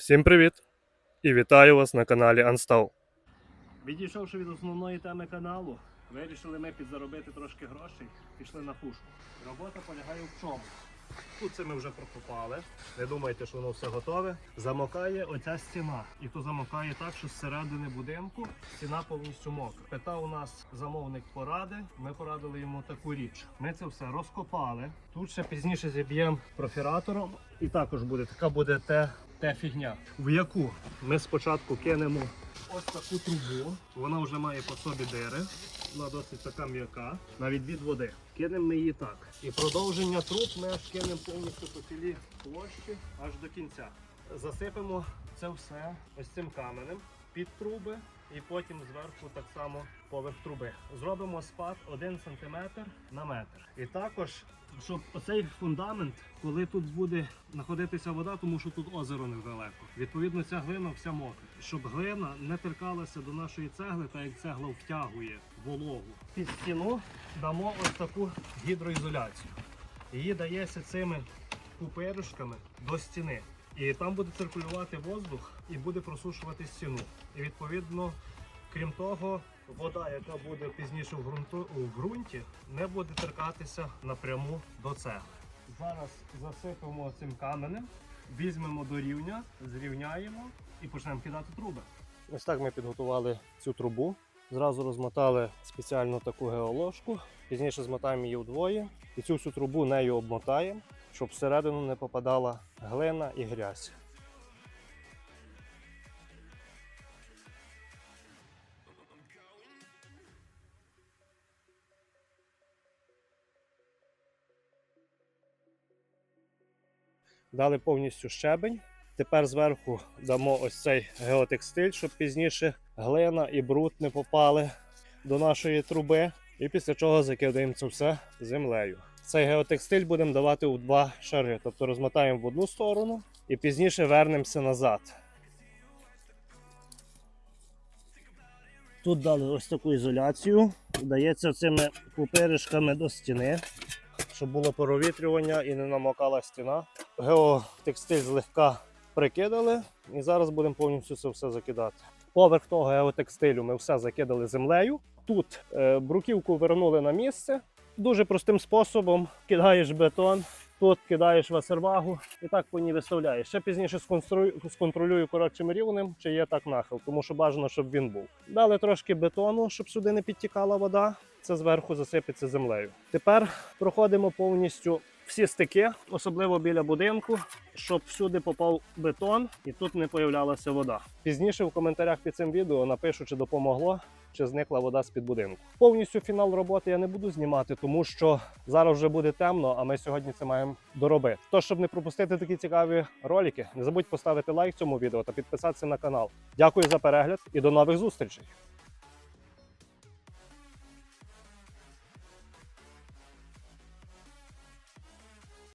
Всім привіт! І вітаю вас на каналі Unstall. Відійшовши від основної теми каналу, вирішили ми підзаробити трошки грошей, пішли на пушку. Робота полягає в чому? Тут це ми вже прокопали. Не думайте, що воно все готове. Замокає оця стіна. І то замокає так, що зсередини будинку стіна повністю мокра. Питав у нас замовник поради. Ми порадили йому таку річ. Ми це все розкопали. Тут ще пізніше зіб'ємо профіратором. І також буде така буде те, те фігня, в яку ми спочатку кинемо ось таку трубу. Вона вже має по собі дири. Вона досить така м'яка на відвід води. Кинемо ми її так. І продовження труб ми аж кинемо повністю по цілій площі аж до кінця. Засипемо це все ось цим каменем під труби. І потім зверху так само поверх труби. Зробимо спад 1 см на метр. І також, щоб оцей фундамент, коли тут буде знаходитися вода, тому що тут озеро недалеко. Відповідно, ця глина вся мокра. Щоб глина не теркалася до нашої цегли, так як цегла втягує вологу. Під стіну дамо ось таку гідроізоляцію. Її дається цими пупиришками до стіни. І там буде циркулювати воздух і буде просушувати стіну. І відповідно, крім того, вода, яка буде пізніше в, ґрунту, в ґрунті, не буде торкатися напряму до цегли. Зараз засипемо цим каменем, візьмемо до рівня, зрівняємо і почнемо кидати труби. Ось так ми підготували цю трубу. Зразу розмотали спеціальну таку геоложку. Пізніше змотаємо її вдвоє. І цю всю трубу нею обмотаємо, щоб всередину не попадала глина і грязь. Дали повністю щебень. Тепер зверху дамо ось цей геотекстиль, щоб пізніше глина і бруд не попали до нашої труби. І після чого закидаємо це все землею. Цей геотекстиль будемо давати у два шари, тобто розмотаємо в одну сторону і пізніше вернемося назад. Тут дали ось таку ізоляцію, дається цими пупиришками до стіни, щоб було провітрювання і не намокала стіна. Геотекстиль злегка прикидали, і зараз будемо повністю це все закидати. Поверх того геотекстилю ми все закидали землею. Тут е, бруківку вернули на місце. Дуже простим способом кидаєш бетон, тут кидаєш васервагу і так по ній виставляєш. Ще пізніше сконтролюю коротшим рівнем, чи є так нахил, тому що бажано, щоб він був. Дали трошки бетону, щоб сюди не підтікала вода. Це зверху засипеться землею. Тепер проходимо повністю всі стики, особливо біля будинку, щоб всюди попав бетон і тут не появлялася вода. Пізніше в коментарях під цим відео напишу, чи допомогло, чи зникла вода з під будинку. Повністю фінал роботи я не буду знімати, тому що зараз вже буде темно, а ми сьогодні це маємо доробити. Тож, щоб не пропустити такі цікаві ролики, не забудь поставити лайк цьому відео та підписатися на канал. Дякую за перегляд і до нових зустрічей!